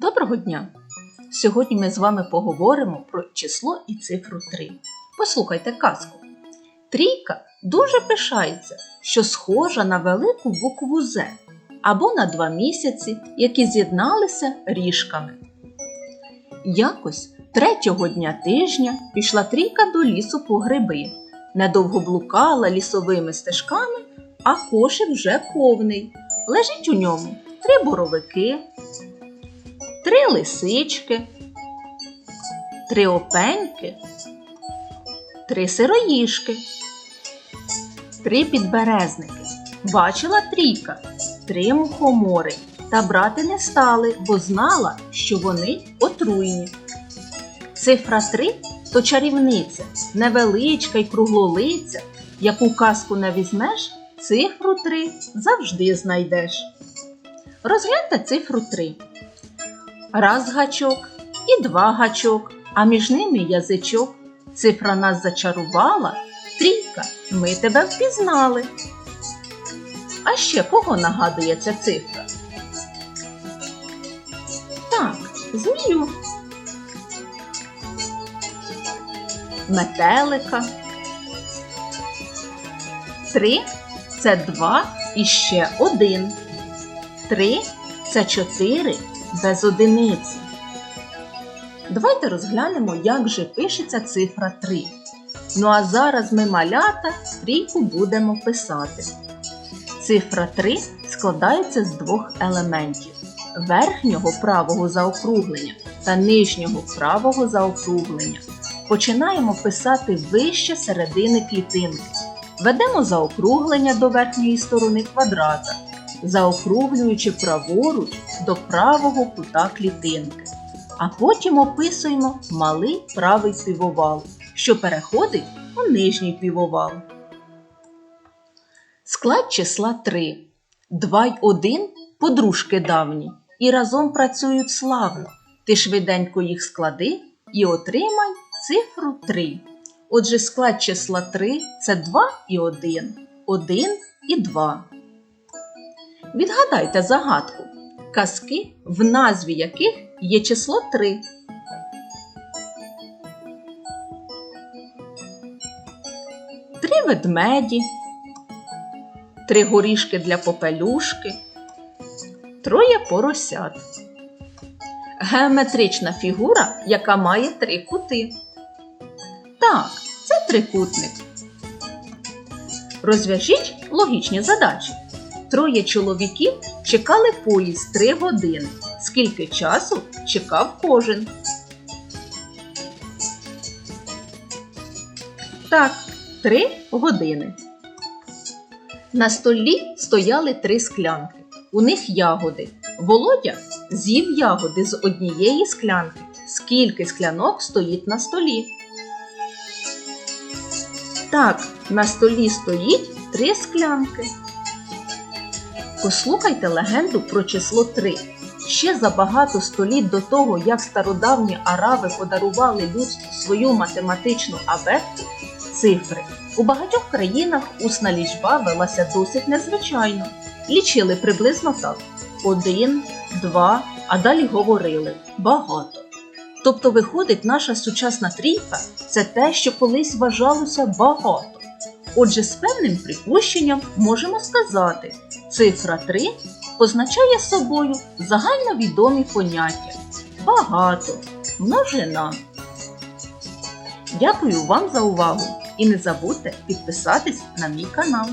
Доброго дня! Сьогодні ми з вами поговоримо про число і цифру 3. Послухайте казку. Трійка дуже пишається, що схожа на велику букву З або на два місяці, які з'єдналися ріжками. Якось третього дня тижня пішла трійка до лісу по гриби. Недовго блукала лісовими стежками, а кошик вже повний. Лежить у ньому три боровики, три лисички, три опеньки, три сироїшки, три підберезники. Бачила трійка, три мухомори, та брати не стали, бо знала, що вони отруйні. Цифра 3 то чарівниця, невеличка й круглолиця, яку казку не візьмеш, цифру 3 завжди знайдеш. Розгляньте цифру 3. Раз гачок і два гачок, а між ними язичок. Цифра нас зачарувала. Трійка, ми тебе впізнали. А ще кого нагадує ця цифра? Так, змію. Метелика. Три це два і ще один. Три це чотири без одиниці. Давайте розглянемо, як же пишеться цифра 3. Ну а зараз ми малята трійку будемо писати. Цифра 3 складається з двох елементів: верхнього правого заокруглення та нижнього правого заокруглення. Починаємо писати вище середини клітинки. Ведемо заокруглення до верхньої сторони квадрата, заокруглюючи праворуч до правого кута клітинки. А потім описуємо малий правий півовал, що переходить у нижній півовал. Склад числа 3. 2 й 1 подружки давні і разом працюють славно. Ти швиденько їх склади і отримай цифру 3. Отже, склад числа 3 це 2 і 1, 1 і 2. Відгадайте загадку. Казки, в назві яких є число 3. Три ведмеді, три горішки для попелюшки, троє поросят. Геометрична фігура, яка має три кути. Так, це трикутник. Розв'яжіть логічні задачі. Троє чоловіків чекали поїзд три години. Скільки часу чекав кожен? Так, три години. На столі стояли три склянки. У них ягоди. Володя з'їв ягоди з однієї склянки. Скільки склянок стоїть на столі? Так, на столі стоїть три склянки. Послухайте легенду про число 3. Ще за багато століть до того, як стародавні араби подарували людству свою математичну абетку, цифри. У багатьох країнах усна лічба велася досить незвичайно. Лічили приблизно так: один, два, а далі говорили багато. Тобто, виходить, наша сучасна трійка це те, що колись вважалося багато. Отже, з певним припущенням можемо сказати, цифра 3 позначає собою загальновідомі поняття багато, множина. Дякую вам за увагу і не забудьте підписатись на мій канал.